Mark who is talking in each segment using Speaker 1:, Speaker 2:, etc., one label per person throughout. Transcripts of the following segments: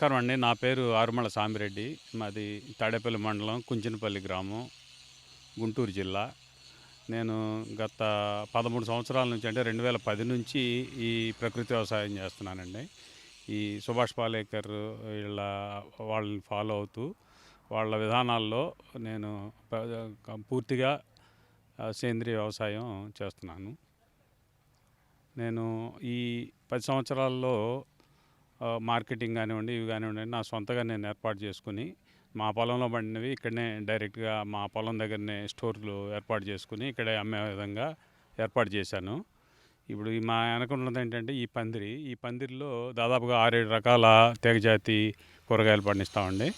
Speaker 1: నమస్కారం అండి. నా పేరు ఆరుమల సామిరెడ్డి. మాది తాడేపల్లి మండలం కుంచినపల్లి గ్రామం గుంటూరు జిల్లా. నేను గత పదమూడు సంవత్సరాల నుంచి అంటే రెండు వేల పది నుంచి ఈ ప్రకృతి వ్యవసాయం చేస్తున్నానండి. ఈ సుభాష్ పాలేకర్ వీళ్ళ వాళ్ళని ఫాలో అవుతూ వాళ్ళ విధానాల్లో నేను పూర్తిగా సేంద్రియ వ్యవసాయం చేస్తున్నాను. నేను ఈ పది సంవత్సరాల్లో మార్కెటింగ్ కానివ్వండి ఇవి కానివ్వండి నా సొంతగా నేను ఏర్పాటు చేసుకుని మా పొలంలో పండినవి ఇక్కడనే డైరెక్ట్గా మా పొలం దగ్గరనే స్టోర్లు ఏర్పాటు చేసుకుని ఇక్కడే అమ్మే విధంగా ఏర్పాటు చేశాను. ఇప్పుడు మా వెనకున్నది ఏంటంటే ఈ పందిరి ఈ పందిరిలో దాదాపుగా ఆరేడు రకాల తెగజాతి కూరగాయలు పండిస్తామండి.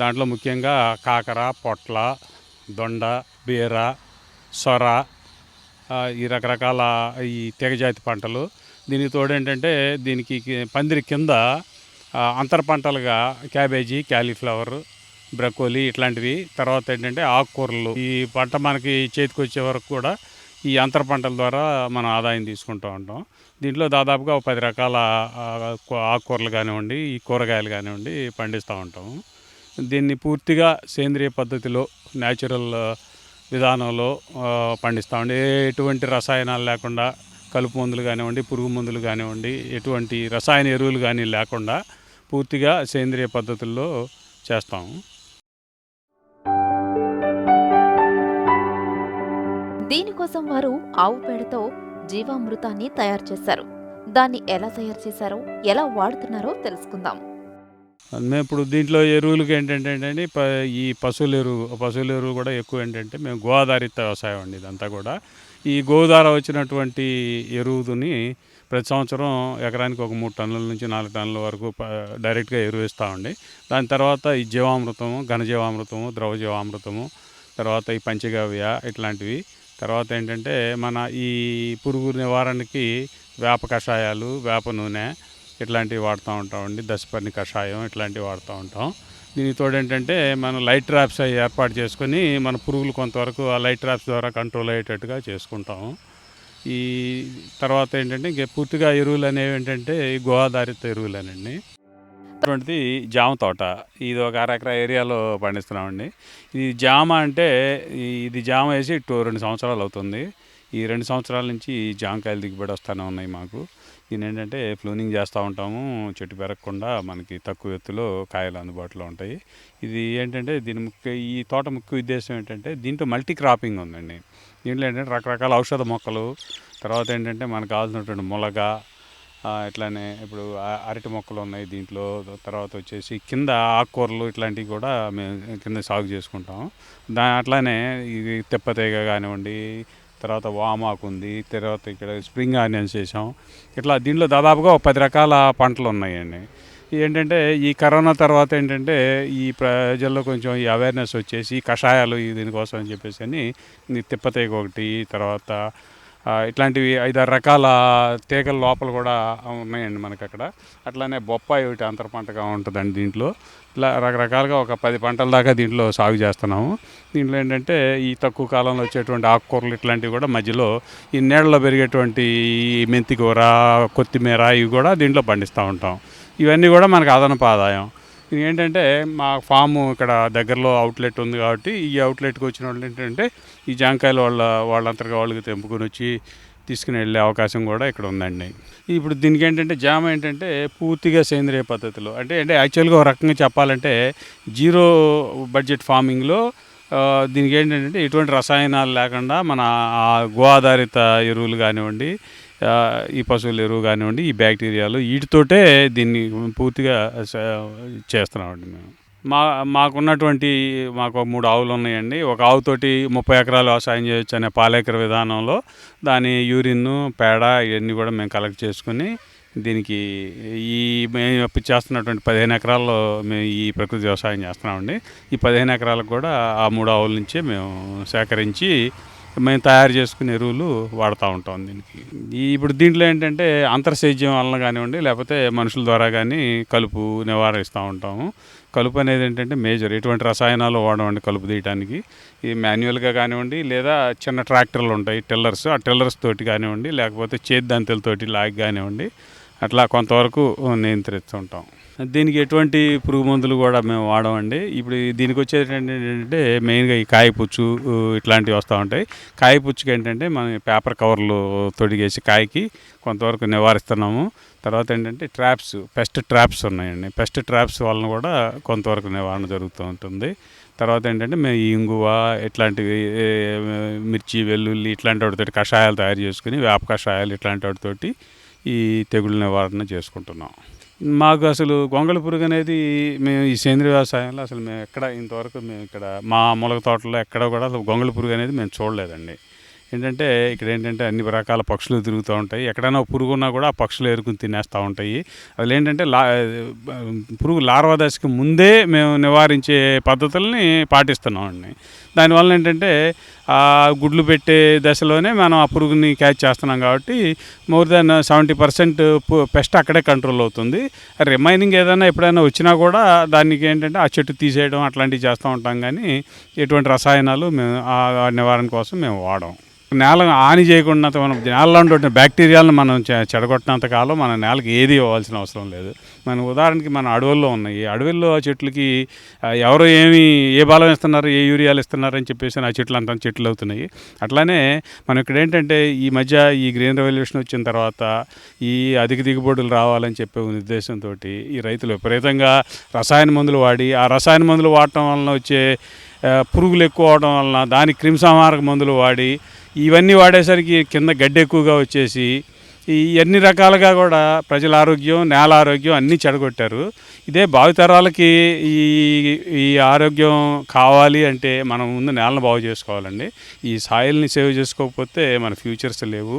Speaker 1: దాంట్లో ముఖ్యంగా కాకర పొట్ల దొండ బీర సొర ఈ రకరకాల ఈ తెగజాతి పంటలు దీనికి తోడు ఏంటంటే దీనికి పందిరి కింద అంతర పంటలుగా క్యాబేజీ క్యాలీఫ్లవర్ బ్రకోలీ ఇట్లాంటివి తర్వాత ఏంటంటే ఆకుకూరలు. ఈ పంట మనకి చేతికి వచ్చే వరకు కూడా ఈ అంతర పంటల ద్వారా మనం ఆదాయం తీసుకుంటూ ఉంటాం. దీంట్లో దాదాపుగా ఒక పది రకాల ఆకుకూరలు కానివ్వండి ఈ కూరగాయలు కానివ్వండి పండిస్తూ ఉంటాము దీన్ని పూర్తిగా సేంద్రియ పద్ధతిలో న్యాచురల్ విధానంలో ఆ, పండిస్తామండి ఎటువంటి రసాయనాలు లేకుండా కలుపు మందులు కానివ్వండి పురుగు మందులు కానివ్వండి ఎటువంటి రసాయన ఎరువులు కానీ లేకుండా పూర్తిగా సేంద్రియ పద్ధతుల్లో చేస్తాము.
Speaker 2: దీనికోసం వారు ఆవు పేడతో జీవామృతాన్ని తయారు చేశారు. దాన్ని ఎలా తయారు చేశారో ఎలా వాడుతున్నారో తెలుసుకుందాం.
Speaker 1: మేము ఇప్పుడు దీంట్లో ఎరువులకి ఏంటంటే అండి ఈ పశువుల ఎరువు పశువుల ఎరువు కూడా ఎక్కువ ఏంటంటే మేము గో ఆధారిత వ్యవసాయం అండి ఇదంతా కూడా. ఈ గోదార వచ్చినటువంటి ఎరువుని ప్రతి సంవత్సరం ఎకరానికి ఒక మూడు టన్నుల నుంచి నాలుగు టన్నుల వరకు డైరెక్ట్గా ఎరువు ఇస్తామండి దాని తర్వాత ఈ జీవామృతము ఘనజీవామృతము ద్రవ జీవామృతము తర్వాత ఈ పంచగవ్య ఇట్లాంటివి. తర్వాత ఏంటంటే మన ఈ పురుగు నివారణకి వేప కషాయాలు వేప నూనె ఇట్లాంటివి వాడుతూ ఉంటామండి దశపర్ణి కషాయం ఇట్లాంటివి వాడుతూ ఉంటాం. దీనికి తోడు ఏంటంటే మనం లైట్ ట్రాప్స్ అవి ఏర్పాటు చేసుకొని మన పురుగులు కొంతవరకు ఆ లైట్ ట్రాప్స్ ద్వారా కంట్రోల్ అయ్యేటట్టుగా చేసుకుంటాము ఈ తర్వాత ఏంటంటే ఇంక పూర్తిగా ఎరువులు అనేవి ఏంటంటే ఈ గో ఆధారిత ఎరువులేనండి. అటువంటిది జామ తోట. ఇది ఒక అరెకరా ఏరియాలో పండిస్తున్నామండి. ఇది జామ అంటే ఇది జామ వేసి టూ రెండు సంవత్సరాలు అవుతుంది. ఈ రెండు సంవత్సరాల నుంచి ఈ జామకాయలు దిగుబడి వస్తూనే ఉన్నాయి మాకు. దీని ఏంటంటే ఫ్లూనింగ్ చేస్తూ ఉంటాము. చెట్టు పెరగకుండా మనకి తక్కువ ఎత్తులో కాయలు అందుబాటులో ఉంటాయి. ఇది ఏంటంటే దీని ముఖ్య ఈ తోట ముఖ్య ఉద్దేశం ఏంటంటే దీంట్లో మల్టీ క్రాపింగ్ ఉందండి. దీంట్లో ఏంటంటే రకరకాల ఔషధ మొక్కలు తర్వాత ఏంటంటే మనకు కావాల్సినటువంటి మొలగ ఇట్లానే ఇప్పుడు అరటి మొక్కలు ఉన్నాయి దీంట్లో. తర్వాత వచ్చేసి కింద ఆకుకూరలు ఇట్లాంటివి కూడా మేము కింద సాగు చేసుకుంటాం దా అట్లానే ఇది తెప్పతీగ కానివ్వండి తర్వాత వామాకు ఉంది తర్వాత ఇక్కడ స్ప్రింగ్ ఆనియన్స్ చేసాం ఇట్లా దీంట్లో దాదాపుగా ఒక పది రకాల పంటలు ఉన్నాయండి. ఏంటంటే ఈ కరోనా తర్వాత ఏంటంటే ఈ ప్రజల్లో కొంచెం ఈ అవేర్నెస్ వచ్చేసి కషాయాలు దీనికోసం అని చెప్పేసి అని ఈ తిప్పతీగ ఒకటి తర్వాత ఇట్లాంటివి ఐదారు రకాల తీగల లోపల కూడా ఉన్నాయండి మనకి అక్కడ అట్లానే బొప్పాయి ఒకటి అంతర పంటగా ఉంటుందండి దీంట్లో. ఇట్లా రకరకాలుగా ఒక పది పంటల దాకా దీంట్లో సాగు చేస్తున్నాము. దీంట్లో ఏంటంటే ఈ తక్కువ కాలంలో వచ్చేటువంటి ఆకుకూరలు ఇట్లాంటివి కూడా మధ్యలో ఈ నీళ్ళలో పెరిగేటువంటి ఈ కొత్తిమీర ఇవి కూడా దీంట్లో పండిస్తూ ఉంటాం. ఇవన్నీ కూడా మనకు అదనపు ఆదాయం. ఇది ఏంటంటే మా ఫాము ఇక్కడ దగ్గరలో అవుట్లెట్ ఉంది కాబట్టి ఈ అవుట్లెట్కి వచ్చిన వాళ్ళు ఏంటంటే ఈ జాంకాయలు వాళ్ళ వాళ్ళంతగా వాళ్ళకి తెంపుకొని వచ్చి తీసుకుని వెళ్ళే అవకాశం కూడా ఇక్కడ ఉందండి. ఇప్పుడు దీనికి ఏంటంటే జామ ఏంటంటే పూర్తిగా సేంద్రియ పద్ధతిలో అంటే అంటే యాక్చువల్గా ఒక రకంగా చెప్పాలంటే జీరో బడ్జెట్ ఫార్మింగ్లో దీనికి ఏంటంటే ఎటువంటి రసాయనాలు లేకుండా మన గో ఆధారిత ఎరువులు కానివ్వండి ఈ పశువుల ఎరువు కానివ్వండి ఈ బ్యాక్టీరియాలు వీటితోటే దీన్ని పూర్తిగా చేస్తున్నామండి మేము. మా మాకున్నటువంటి మాకు మూడు ఆవులు ఉన్నాయండి. ఒక ఆవుతోటి ముప్పై ఎకరాలు వ్యవసాయం చేయొచ్చు అనే పాలేకర విధానంలో దాని యూరిన్ పేడ ఇవన్నీ కూడా మేము కలెక్ట్ చేసుకుని దీనికి ఈ మేము చేస్తున్నటువంటి పదిహేను ఎకరాల్లో మేము ఈ ప్రకృతి వ్యవసాయం చేస్తున్నామండి. ఈ పదిహేను ఎకరాలకు కూడా ఆ మూడు ఆవుల నుంచే మేము సేకరించి మేము తయారు చేసుకునే ఎరువులు వాడుతూ ఉంటాం దీనికి. ఇప్పుడు దీంట్లో ఏంటంటే అంతర్సేద్యం వలన కానివ్వండి లేకపోతే మనుషుల ద్వారా కానీ కలుపు నివారిస్తూ ఉంటాము. కలుపు అనేది ఏంటంటే మేజర్. ఎటువంటి రసాయనాలు వాడమండి కలుపు తీయడానికి ఈ మాన్యువల్గా కానివ్వండి లేదా చిన్న ట్రాక్టర్లు ఉంటాయి టిల్లర్స్. ఆ టిల్లర్స్ తోటి కానివ్వండి లేకపోతే చేతి దంతెలతోటి లాగి కానివ్వండి అట్లా కొంతవరకు నియంత్రిస్తుంటాం. దీనికి ఎటువంటి పురుగు మందులు కూడా మేము వాడమండి. ఇప్పుడు దీనికి వచ్చేది ఏంటంటే మెయిన్గా ఈ కాయపుచ్చు ఇట్లాంటివి వస్తూ ఉంటాయి. కాయపుచ్చుకి ఏంటంటే మనం పేపర్ కవర్లు తొడిగేసి కాయకి కొంతవరకు నివారిస్తున్నాము. తర్వాత ఏంటంటే ట్రాప్స్ పెస్ట్ ట్రాప్స్ ఉన్నాయండి. పెస్ట్ ట్రాప్స్ వలన కూడా కొంతవరకు నివారణ జరుగుతూ ఉంటుంది. తర్వాత ఏంటంటే మేము ఇంగువ ఇట్లాంటివి మిర్చి వెల్లుల్లి ఇట్లాంటి వాటితోటి కషాయాలు తయారు చేసుకుని వేప కషాయాలు ఇట్లాంటి వాటితోటి ఈ తెగుళ్ళ నివారణ చేసుకుంటున్నాం. మాకు అసలు గొంగళ పురుగు అనేది మేము ఈ సేంద్రియ వ్యవసాయంలో అసలు మేము ఎక్కడ ఇంతవరకు మేము ఇక్కడ మా మొలక తోటలో ఎక్కడ కూడా అసలు గొంగళ పురుగు అనేది మేము చూడలేదండి. ఏంటంటే ఇక్కడ ఏంటంటే అన్ని రకాల పక్షులు తిరుగుతూ ఉంటాయి. ఎక్కడైనా పురుగు ఉన్నా కూడా ఆ పక్షులు ఎరుకుని తినేస్తూ ఉంటాయి. అసలు ఏంటంటే లా పురుగు లార్వా దశకి ముందే మేము నివారించే పద్ధతుల్ని పాటిస్తున్నామండి. దానివల్ల ఏంటంటే ఆ గుడ్లు పెట్టే దశలోనే మనం ఆ పురుగుని క్యాచ్ చేస్తున్నాం కాబట్టి more than seventy percent pest అక్కడే కంట్రోల్ అవుతుంది. రిమైనింగ్ ఏదైనా ఎప్పుడైనా వచ్చినా కూడా దానికి ఏంటంటే ఆ చెట్టు తీసేయడం అట్లాంటివి చేస్తూ ఉంటాం కానీ ఎటువంటి రసాయనాలు మేము ఆ ఆ నివారణ కోసం మేము వాడం నేల హాని చేయకుండా మనం నేలలో ఉండే బ్యాక్టీరియాలను మనం చెడగొట్టినంత కాలం మన నేలకి ఏది ఇవ్వాల్సిన అవసరం లేదు. మన ఉదాహరణకి మన అడవుల్లో ఉన్నాయి. అడవుల్లో ఆ చెట్లకి ఎవరు ఏమి ఏ బలం ఇస్తున్నారు ఏ యూరియాలు ఇస్తున్నారు అని చెప్పేసి ఆ చెట్లు అంత చెట్లు అవుతున్నాయి. అట్లానే మనం ఇక్కడ ఏంటంటే ఈ మధ్య ఈ గ్రీన్ రెవల్యూషన్ వచ్చిన తర్వాత ఈ అధిక దిగుబడులు రావాలని చెప్పే ఉద్దేశంతో ఈ రైతులు విపరీతంగా రసాయన మందులు వాడి ఆ రసాయన మందులు వాడటం వలన వచ్చే పురుగులు ఎక్కువ అవడం వలన దానికి క్రిమిసంహారక మందులు వాడి ఇవన్నీ వాడేసరికి కింద గడ్డి ఎక్కువగా వచ్చేసి ఈ అన్ని రకాలుగా కూడా ప్రజల ఆరోగ్యం నేల ఆరోగ్యం అన్నీ చెడగొట్టారు. ఇదే భావితరాలకి ఈ ఈ ఆరోగ్యం కావాలి అంటే మనం ముందు నేలను బాగు చేసుకోవాలండి. ఈ సాయిల్ని సేవ్ చేసుకోకపోతే మన ఫ్యూచర్స్ లేవు.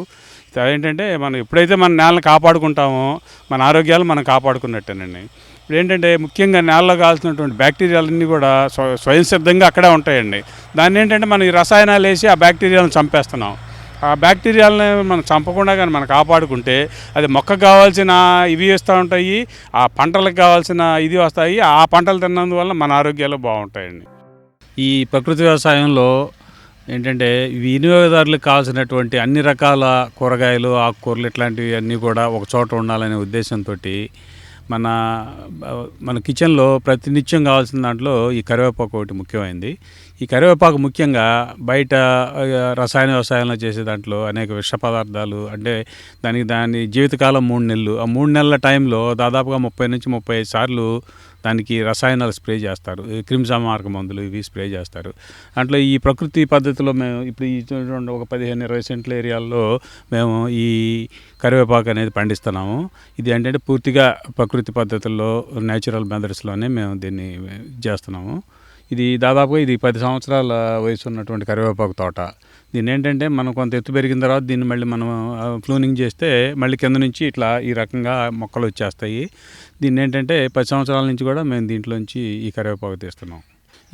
Speaker 1: ఏంటంటే మనం ఎప్పుడైతే మన నేలను కాపాడుకుంటామో మన ఆరోగ్యాలు మనం కాపాడుకున్నట్టేనండి. ఇప్పుడు ఏంటంటే ముఖ్యంగా నేలలో కావాల్సినటువంటి బ్యాక్టీరియాలన్నీ కూడా స్వ స్వయం సిద్ధంగా అక్కడే ఉంటాయండి. దాన్ని ఏంటంటే మనం ఈ రసాయనాలు వేసి ఆ బ్యాక్టీరియాలను చంపేస్తున్నాం. ఆ బ్యాక్టీరియాలని మనం చంపకుండా కానీ మనం కాపాడుకుంటే అది మొక్కకు కావాల్సిన ఇవి వస్తూ ఉంటాయి ఆ పంటలకు కావాల్సిన ఇది వస్తాయి ఆ పంటలు తిన్నందువల్ల మన ఆరోగ్యాలు బాగుంటాయండి. ఈ ప్రకృతి వ్యవసాయంలో ఏంటంటే వినియోగదారులకు కావాల్సినటువంటి అన్ని రకాల కూరగాయలు ఆకుకూరలు ఇట్లాంటివి అన్నీ కూడా ఒక చోట ఉండాలనే ఉద్దేశంతో మన మన కిచెన్లో ప్రతినిత్యం కావాల్సిన దాంట్లో ఈ కరివేపాకు ఒకటి ముఖ్యమైనది ఈ కరివేపాకు ముఖ్యంగా బయట రసాయన వ్యవసాయంలో చేసే దాంట్లో అనేక విష పదార్థాలు అంటే దానికి దాని జీవితకాలం మూడు నెలలు. ఆ మూడు నెలల టైంలో దాదాపుగా ముప్పై నుంచి ముప్పై ఐదు సార్లు దానికి రసాయనాలు స్ప్రే చేస్తారు. ఈ క్రిమిసంహారక మందులు ఇవి స్ప్రే చేస్తారు. దాంట్లో ఈ ప్రకృతి పద్ధతిలో మేము ఇప్పుడు ఈ చూడండి ఒక పదిహేను ఇరవై సెంట్ల ఏరియాల్లో మేము ఈ కరివేపాకు అనేది పండిస్తున్నాము. ఇది ఏంటంటే పూర్తిగా ప్రకృతి పద్ధతుల్లో నేచురల్ మెథడ్స్లోనే మేము దీన్ని చేస్తున్నాము. ఇది దాదాపుగా ఇది పది సంవత్సరాల వయసు ఉన్నటువంటి కరివేపాకు తోట. దీన్ని ఏంటంటే మనం కొంత ఎత్తు పెరిగిన తర్వాత దీన్ని మళ్ళీ మనం ఫ్లూనింగ్ చేస్తే మళ్ళీ కింద నుంచి ఇట్లా ఈ రకంగా మొక్కలు వచ్చేస్తాయి. దీన్ని ఏంటంటే పది సంవత్సరాల నుంచి కూడా మేము దీంట్లోంచి ఈ కరివేపాకు తీస్తున్నాం.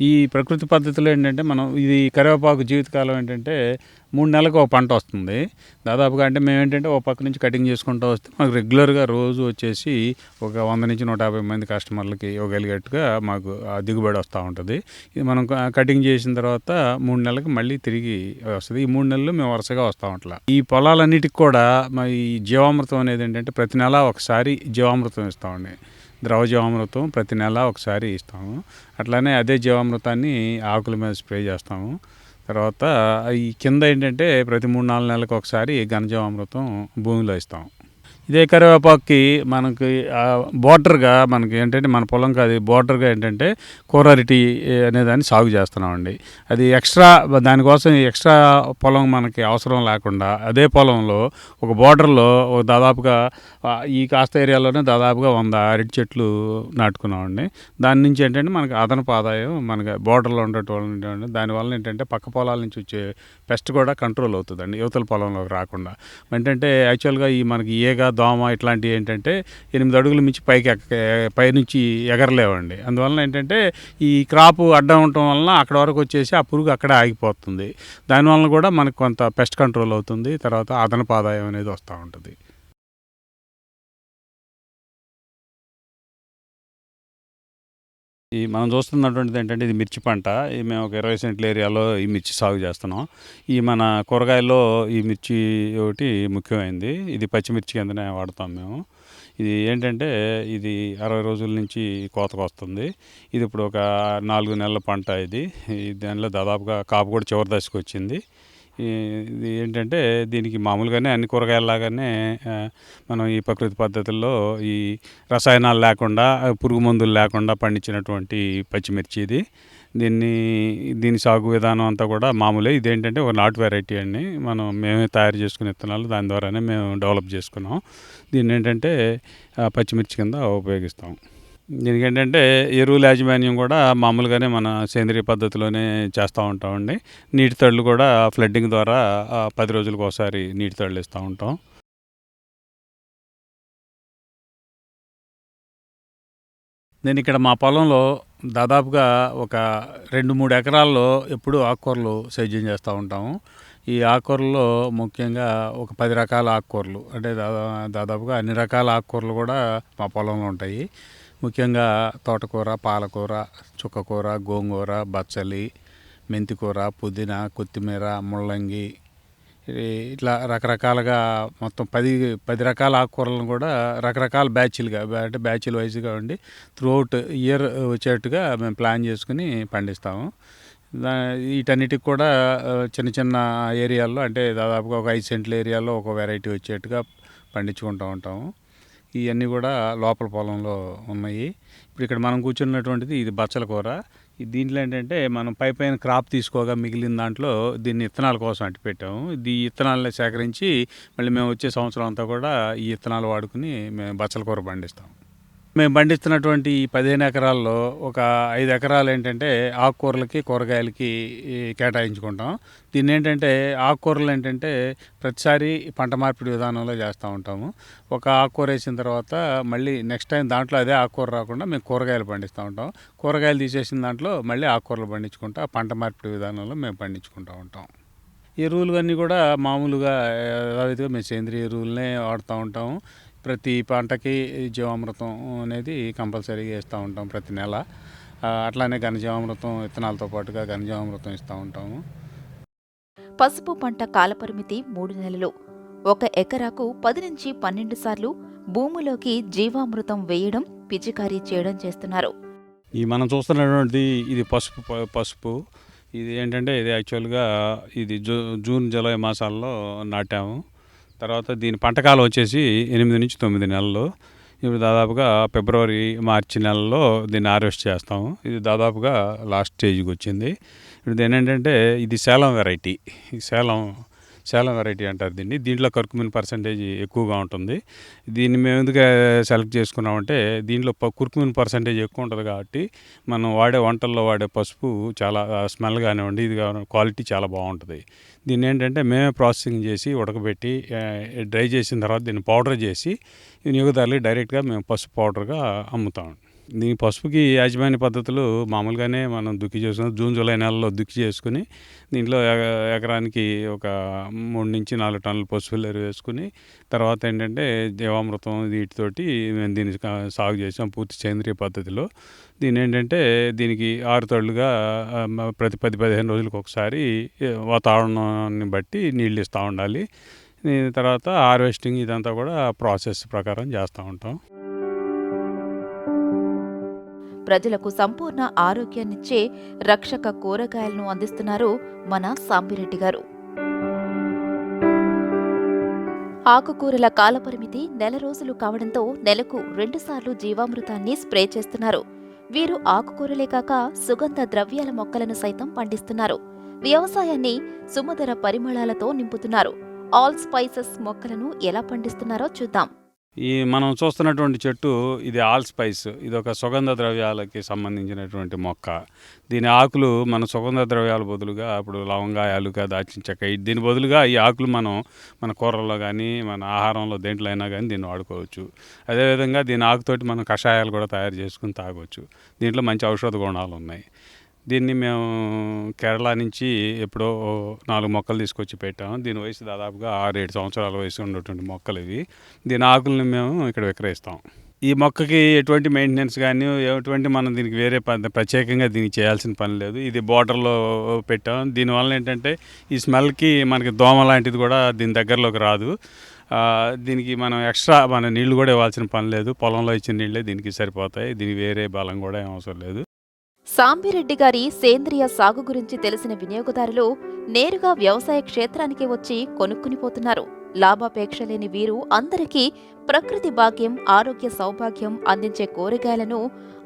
Speaker 1: ఈ ప్రకృతి పద్ధతిలో ఏంటంటే మనం ఇది కరివేపాకు జీవితకాలం ఏంటంటే మూడు నెలలకు ఒక పంట వస్తుంది. దాదాపుగా అంటే మేము ఏంటంటే ఒక పక్క నుంచి కటింగ్ చేసుకుంటూ వస్తే మాకు రెగ్యులర్గా రోజు వచ్చేసి ఒక వంద నుంచి నూట యాభై మంది కస్టమర్లకి ఇవ్వగలిగేట్టుగా మాకు దిగుబడి వస్తూ ఉంటుంది. ఇది మనం కటింగ్ చేసిన తర్వాత మూడు నెలలకు మళ్ళీ తిరిగి వస్తుంది. ఈ మూడు నెలలు మేము వరుసగా వస్తూ ఉంటాం ఈ పొలాలన్నిటికి కూడా మా ఈ జీవామృతం అనేది ఏంటంటే ప్రతి నెల ఒకసారి జీవామృతం ఇస్తామండి ద్రవ జీవామృతం ప్రతి నెల ఒకసారి ఇస్తాము. అట్లానే అదే జీవామృతాన్ని ఆకుల మీద స్ప్రే చేస్తాము. తర్వాత ఈ కింద ఏంటంటే ప్రతి మూడు నాలుగు నెలలకు ఒకసారి ఘనజీవామృతం భూమిలో ఇస్తాము. ఇదే కరివేపాకుకి మనకి బోర్డర్గా మనకి ఏంటంటే మన పొలంకి అది బోర్డర్గా ఏంటంటే కూరరిటి అనేదాన్ని సాగు చేస్తున్నామండి. అది ఎక్స్ట్రా దానికోసం ఎక్స్ట్రా పొలం మనకి అవసరం లేకుండా అదే పొలంలో ఒక బోర్డర్లో ఒక దాదాపుగా ఈ కాస్త ఏరియాలోనే దాదాపుగా వంద అరటి చెట్లు నాటుకున్నామండి. దాని నుంచి ఏంటంటే మనకి అదనపు ఆదాయం మనకి బోర్డర్లో ఉండేటువంటి దానివల్ల ఏంటంటే పక్క పొలాల నుంచి వచ్చే పెస్ట్ కూడా కంట్రోల్ అవుతుందండి యువతల పొలంలోకి రాకుండా. ఏంటంటే యాక్చువల్గా ఈ మనకి ఈగ దోమ ఇట్లాంటివి ఏంటంటే ఎనిమిది అడుగుల మించి పైకి ఎక్క పైనుంచి ఎగరలేవండి. అందువలన ఏంటంటే ఈ క్రాప్ అడ్డం ఉండటం వలన అక్కడ వరకు వచ్చేసి ఆ పురుగు అక్కడే ఆగిపోతుంది. దానివలన కూడా మనకు కొంత పెస్ట్ కంట్రోల్ అవుతుంది తర్వాత అదనపు ఆదాయం అనేది వస్తూ ఉంటుంది. ఈ మనం చూస్తున్నటువంటిది ఏంటంటే ఇది మిర్చి పంట. ఈ మేము ఒక ఇరవై సెంట్ల ఏరియాలో ఈ మిర్చి సాగు చేస్తున్నాం. ఈ మన కూరగాయల్లో ఈ మిర్చి ఒకటి ముఖ్యమైనది ఇది పచ్చిమిర్చి కిందనే వాడతాం మేము. ఇది ఏంటంటే ఇది అరవై రోజుల నుంచి కోతకు వస్తుంది. ఇది ఇప్పుడు ఒక నాలుగు నెలల పంట ఇది. దానిలో దాదాపుగా కాపు కూడా చివరి దశకు వచ్చింది. ఇది ఏంటంటే దీనికి మామూలుగానే అన్ని కూరగాయలలాగానే మనం ఈ ప్రకృతి పద్ధతుల్లో ఈ రసాయనాలు లేకుండా పురుగు మందులు లేకుండా పండించినటువంటి పచ్చిమిర్చి ఇది. దీన్ని దీని సాగు విధానం అంతా కూడా మామూలే. ఇదేంటంటే ఒక నాటు వెరైటీ అండి. మనం మేమే తయారు చేసుకునే విత్తనాలు దాని ద్వారానే మేము డెవలప్ చేసుకున్నాం. దీన్ని ఏంటంటే పచ్చిమిర్చి కింద ఉపయోగిస్తాం. దీనికేంటంటే ఎరువుల యాజమాన్యం కూడా మామూలుగానే మన సేంద్రియ పద్ధతిలోనే చేస్తూ ఉంటామండి. నీటి తడులు కూడా ఫ్లడ్డింగ్ ద్వారా పది రోజులకు ఒకసారి నీటి తడులు ఇస్తూ ఉంటాం. నేను ఇక్కడ మా పొలంలో దాదాపుగా ఒక రెండు మూడు ఎకరాల్లో ఎప్పుడూ ఆకుకూరలు సేద్యం చేస్తూ ఉంటాము. ఈ ఆకుకూరల్లో ముఖ్యంగా ఒక పది రకాల ఆకుకూరలు అంటే దాదా దాదాపుగా అన్ని రకాల ఆకుకూరలు కూడా మా పొలంలో ఉంటాయి. ముఖ్యంగా తోటకూర పాలకూర చుక్కకూర గోంగూర బచ్చలి మెంతికూర పుదీనా కొత్తిమీర ముల్లంగి ఇట్లా రకరకాలుగా మొత్తం పది పది రకాల ఆకుకూరలను కూడా రకరకాల బ్యాచ్లుగా అంటే బ్యాచ్ల వైజ్గా ఉండి త్రూఅవుట్ ఇయర్ వచ్చేట్టుగా మేము ప్లాన్ చేసుకుని పండిస్తాము. దా- వీటన్నిటికి కూడా చిన్న చిన్న ఏరియాల్లో అంటే దాదాపుగా ఒక ఐదు సెంట్ల ఏరియాలో ఒక వెరైటీ వచ్చేట్టుగా పండించుకుంటూ ఉంటాము. ఇవన్నీ కూడా లోపల పొలంలో ఉన్నాయి. ఇప్పుడు ఇక్కడ మనం కూర్చున్నటువంటిది ఇది బచ్చల కూర. దీంట్లో ఏంటంటే మనం పై పైన క్రాప్ తీసుకోగా మిగిలిన దాంట్లో దీన్ని ఇత్తనాల కోసం అట్టి పెట్టాము. ఈ ఇత్తనాలని సేకరించి మళ్ళీ మేము వచ్చే సంవత్సరం అంతా కూడా ఈ ఇత్తనాలు వాడుకుని మేము బచ్చల కూర పండిస్తాం మేము పండిస్తున్నటువంటి ఈ పదిహేను ఎకరాల్లో ఒక ఐదు ఎకరాలు ఏంటంటే ఆకుకూరలకి కూరగాయలకి కేటాయించుకుంటాం. దీన్ని ఏంటంటే ఆకుకూరలు ఏంటంటే ప్రతిసారి పంట మార్పిడి విధానంలో చేస్తూ ఉంటాము. ఒక ఆకుకూర వేసిన తర్వాత మళ్ళీ నెక్స్ట్ టైం దాంట్లో అదే ఆకుకూర రాకుండా మేము కూరగాయలు పండిస్తూ ఉంటాం. కూరగాయలు తీసేసిన దాంట్లో మళ్ళీ ఆకుకూరలు పండించుకుంటా పంట మార్పిడి విధానంలో మేము పండించుకుంటూ ఉంటాం. ఎరువులు అన్నీ కూడా మామూలుగా యథావిధిగా మేము సేంద్రియ ఎరువులనే వాడుతూ ఉంటాము. ప్రతి పంటకి జీవామృతం అనేది కంపల్సరీగా వేస్తూ ఉంటాం ప్రతి నెల. అట్లానే ఘనజీవామృతం విత్తనాలతో పాటుగా ఘనజీవామృతం ఇస్తూ ఉంటాము.
Speaker 2: పసుపు పంట కాలపరిమితి మూడు నెలలు. ఒక ఎకరాకు పది నుంచి పన్నెండు సార్లు భూమిలోకి జీవామృతం వేయడం పిచికారీ చేయడం చేస్తున్నారు.
Speaker 1: ఈ మనం చూస్తున్నటువంటి ఇది పసుపు పసుపు. ఇది ఏంటంటే ఇది యాక్చువల్గా ఇది జూ జూన్ జూలై మాసాల్లో నాటాము. తర్వాత దీని పంటకాలం వచ్చేసి ఎనిమిది నుంచి తొమ్మిది నెలలు. ఇప్పుడు దాదాపుగా ఫిబ్రవరి మార్చి నెలలో దీన్ని హార్వెస్ట్ చేస్తాము. ఇది దాదాపుగా లాస్ట్ స్టేజ్కి వచ్చింది. ఇప్పుడు ఏంటంటే ఇది సేలం వెరైటీ. ఈ సేలం చాలా వెరైటీ అంటారు దీన్ని. దీంట్లో కర్కుమిన్ పర్సంటేజ్ ఎక్కువగా ఉంటుంది. దీన్ని మేము ఎందుకు సెలెక్ట్ చేసుకున్నామంటే దీంట్లో కుర్కుమిన్ పర్సంటేజ్ ఎక్కువ ఉంటుంది కాబట్టి మనం వాడే వంటల్లో వాడే పసుపు చాలా స్మెల్ కానివ్వండి ఇది క్వాలిటీ చాలా బాగుంటుంది. దీన్ని ఏంటంటే మేమే ప్రాసెసింగ్ చేసి ఉడకబెట్టి డ్రై చేసిన తర్వాత దీన్ని పౌడర్ చేసి వినియోగదారులు డైరెక్ట్గా మేము పసుపు పౌడర్గా అమ్ముతాం. దీని పసుపుకి యాజమాన్య పద్ధతులు మామూలుగానే మనం దుక్కి చేసుకుని జూన్ జూలై నెలలో దుక్కి చేసుకుని దీంట్లో ఎకరానికి ఒక మూడు నుంచి నాలుగు టన్నుల పసుపులు ఎరువు వేసుకుని తర్వాత ఏంటంటే జీవామృతం వీటితోటి మేము దీన్ని సాగు చేసాం పూర్తి సేంద్రియ పద్ధతిలో. దీని ఏంటంటే దీనికి ఆరు తళ్ళుగా ప్రతి పది పదిహేను రోజులకు ఒకసారి వాతావరణాన్ని బట్టి నీళ్ళు ఇస్తూ ఉండాలి. దీని తర్వాత హార్వెస్టింగ్ ఇదంతా కూడా ప్రాసెస్ ప్రకారం చేస్తూ ఉంటాం.
Speaker 2: ప్రజలకు సంపూర్ణ ఆరోగ్యాన్నిచ్చే రక్షక కూరగాయలను అందిస్తున్నారు మన సాంబిరెడ్డి గారు. ఆకుకూరల కాలపరిమితి నెల రోజులు కావడంతో నెలకు రెండుసార్లు జీవామృతాన్ని స్ప్రే చేస్తున్నారు. వీరు ఆకుకూరలే కాక సుగంధ ద్రవ్యాల మొక్కలను సైతం పండిస్తున్నారు. వ్యవసాయాన్ని సుమధుర పరిమళాలతో నింపుతున్నారు. ఆల్ స్పైసెస్ మొక్కలను ఎలా పండిస్తున్నారో చూద్దాం.
Speaker 1: ఈ మనం చూస్తున్నటువంటి చెట్టు ఇది ఆల్ స్పైస్. ఇది ఒక సుగంధ ద్రవ్యాలకి సంబంధించినటువంటి మొక్క. దీని ఆకులు మన సుగంధ ద్రవ్యాల బదులుగా ఇప్పుడు లవంగా యాలుక దాల్చిన చెక్క దీని బదులుగా ఈ ఆకులు మనం మన కూరల్లో కానీ మన ఆహారంలో దేంట్లో అయినా కానీ దీన్ని వాడుకోవచ్చు. అదేవిధంగా దీని ఆకుతోటి మనం కషాయాలు కూడా తయారు చేసుకుని తాగవచ్చు దీంట్లో మంచి ఔషధ గుణాలు ఉన్నాయి దీన్ని మేము కేరళ నుంచి ఎప్పుడో నాలుగు మొక్కలు తీసుకొచ్చి పెట్టాము. దీని వయసు దాదాపుగా ఆరు ఏడు సంవత్సరాల వయసు ఉన్నటువంటి మొక్కలు ఇవి. దీని ఆకుల్ని మేము ఇక్కడ విక్రయిస్తాం. ఈ మొక్కకి ఎటువంటి మెయింటెనెన్స్ కానీ ఎటువంటి మనం దీనికి వేరే ప్రత్యేకంగా దీనికి చేయాల్సిన పని లేదు. ఇది బార్డర్లో పెట్టాం. దీనివల్ల ఏంటంటే ఈ స్మెల్కి మనకి దోమ లాంటిది కూడా దీని దగ్గరలోకి రాదు. దీనికి మనం ఎక్స్ట్రా మన నీళ్ళు కూడా ఇవ్వాల్సిన పని లేదు. పొలంలో ఇచ్చిన నీళ్ళే దీనికి సరిపోతాయి. దీనికి వేరే బలం కూడా ఏం అవసరం లేదు.
Speaker 2: సాంబిరెడ్డి గారి సేంద్రియ సాగు గురించి తెలిసిన వినియోగదారులు నేరుగా వ్యవసాయ క్షేత్రానికి వచ్చి కొనుక్కునిపోతున్నారు. లాభాపేక్ష లేని వీరు అందరికీ ప్రకృతి భాగ్యం ఆరోగ్య సౌభాగ్యం అందించే కూరగాయలను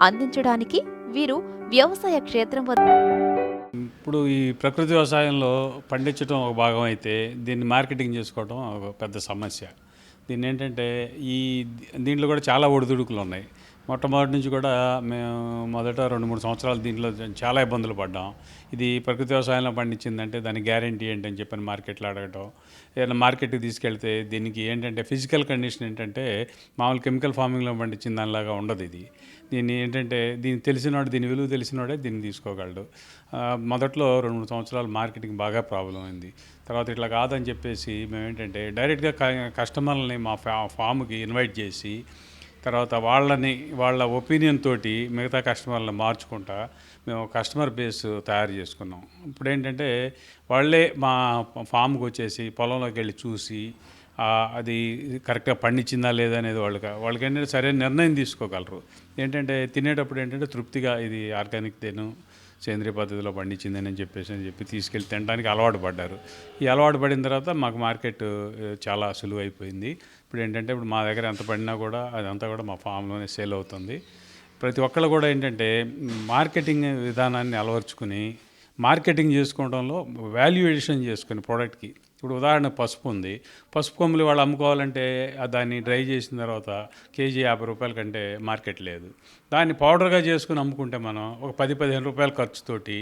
Speaker 2: అందించడానికి వీరు వ్యవసాయ క్షేత్రం వద్ద
Speaker 1: ఇప్పుడు ఈ ప్రకృతి వ్యవసాయంలో పండించడం ఒక భాగం అయితే దీన్ని మార్కెటింగ్ చేసుకోవడం ఒక పెద్ద సమస్య. దీన్ని ఏంటంటే ఈ దీంట్లో కూడా చాలా ఒడిదుడుకులు ఉన్నాయి. మొట్టమొదటి నుంచి కూడా మేము మొదట రెండు మూడు సంవత్సరాలు దీంట్లో చాలా ఇబ్బందులు పడ్డాం. ఇది ప్రకృతి వ్యవసాయంలో పండించిందంటే దాని గ్యారంటీ ఏంటని చెప్పని మార్కెట్లో అడగటం. ఏదైనా మార్కెట్కి తీసుకెళ్తే దీనికి ఏంటంటే ఫిజికల్ కండిషన్ ఏంటంటే మామూలు కెమికల్ ఫార్మింగ్లో పండించిన దానిలాగా ఉండదు ఇది. దీన్ని ఏంటంటే దీన్ని తెలిసినవాడు దీని విలువ తెలిసినవాడే దీన్ని తీసుకోగలడు. మొదట్లో రెండు మూడు సంవత్సరాలు మార్కెటింగ్ బాగా ప్రాబ్లం అయింది. తర్వాత ఇట్లా కాదని చెప్పేసి మేము ఏంటంటే డైరెక్ట్గా క- కస్టమర్లని మా ఫా ఫామ్కి ఇన్వైట్ చేసి తర్వాత వాళ్ళని వాళ్ళ ఒపీనియన్ తోటి మిగతా కస్టమర్లను మార్చుకుంటా మేము కస్టమర్ బేస్ తయారు చేసుకున్నాం. ఇప్పుడు ఏంటంటే వాళ్ళే మా ఫామ్కి వచ్చేసి పొలంలోకి వెళ్ళి చూసి అది కరెక్ట్గా పండించిందా లేదా అనేది వాళ్ళకి వాళ్ళకి ఏంటంటే సరైన నిర్ణయం తీసుకోగలరు. ఏంటంటే తినేటప్పుడు ఏంటంటే తృప్తిగా ఇది ఆర్గానిక్ తేను సేంద్రియ పద్ధతిలో పండించిందని అని చెప్పేసి అని చెప్పి తీసుకెళ్ళి తినడానికి అలవాటు పడ్డారు. ఈ అలవాటు పడిన తర్వాత మాకు మార్కెట్ చాలా సులువు అయిపోయింది. ఇప్పుడు ఏంటంటే ఇప్పుడు మా దగ్గర ఎంత పడినా కూడా అదంతా కూడా మా ఫామ్లోనే సేల్ అవుతుంది. ప్రతి ఒక్కళ్ళు కూడా ఏంటంటే మార్కెటింగ్ విధానాన్ని అలవర్చుకుని మార్కెటింగ్ చేసుకోవడంలో వాల్యుయేషన్ చేసుకుని ప్రోడక్ట్కి. ఇప్పుడు ఉదాహరణ పసుపు ఉంది. పసుపు కొమ్ములు వాళ్ళు అమ్ముకోవాలంటే దాన్ని డ్రై చేసిన తర్వాత కేజీ యాభై రూపాయల కంటే మార్కెట్ లేదు. దాన్ని పౌడర్గా చేసుకుని అమ్ముకుంటే మనం ఒక పది పదిహేను రూపాయల ఖర్చుతోటి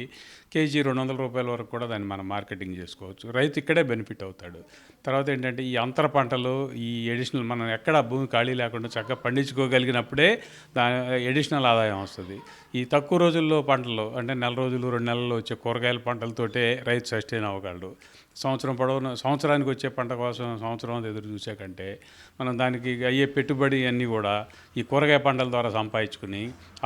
Speaker 1: కేజీ రెండు వందల రూపాయల వరకు కూడా దాన్ని మనం మార్కెటింగ్ చేసుకోవచ్చు. రైతు ఇక్కడే బెనిఫిట్ అవుతాడు. తర్వాత ఏంటంటే ఈ అంతర పంటలు ఈ ఎడిషనల్ మనం ఎక్కడ భూమి ఖాళీ లేకుండా చక్కగా పండించుకోగలిగినప్పుడే దాని ఎడిషనల్ ఆదాయం వస్తుంది. ఈ తక్కువ రోజుల్లో పంటలు అంటే నెల రోజులు రెండు నెలల్లో వచ్చే కూరగాయల పంటలతోటే రైతు సస్టైన్ అవ్వగలడు. సంవత్సరం పొడవున సంవత్సరానికి వచ్చే పంట కోసం సంవత్సరం అంతా ఎదురు చూసే కంటే మనం దానికి అయ్యే పెట్టుబడి అన్నీ కూడా ఈ కూరగాయ పంటల ద్వారా సంపాదించుకుని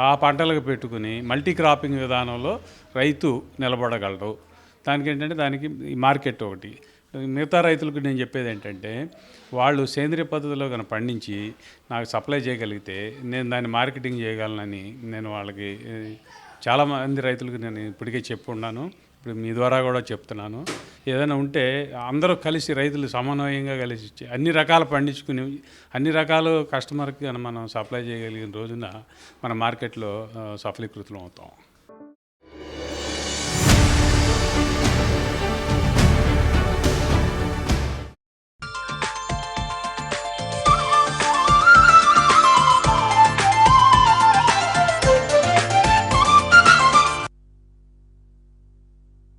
Speaker 1: ఆ పంటలకు పెట్టుకుని మల్టీ క్రాపింగ్ విధానంలో రైతు నిలబడగలడు దానికి ఏంటంటే దానికి మార్కెట్ ఒకటి. మిగతా రైతులకు నేను చెప్పేది ఏంటంటే వాళ్ళు సేంద్రియ పద్ధతిలో కనుక పండించి నాకు సప్లై చేయగలిగితే నేను దాన్ని మార్కెటింగ్ చేయగలనని నేను వాళ్ళకి చాలామంది రైతులకు నేను ఇప్పటికే చెప్పున్నాను. ఇప్పుడు మీ ద్వారా కూడా చెప్తున్నాను. ఏదైనా ఉంటే అందరూ కలిసి రైతులు సమన్వయంగా కలిసి ఇచ్చి అన్ని రకాలు పండించుకుని అన్ని రకాలు కస్టమర్కి మనం సప్లై చేయగలిగిన రోజున మన మార్కెట్లో ఆ, సఫలీకృతం అవుతాం.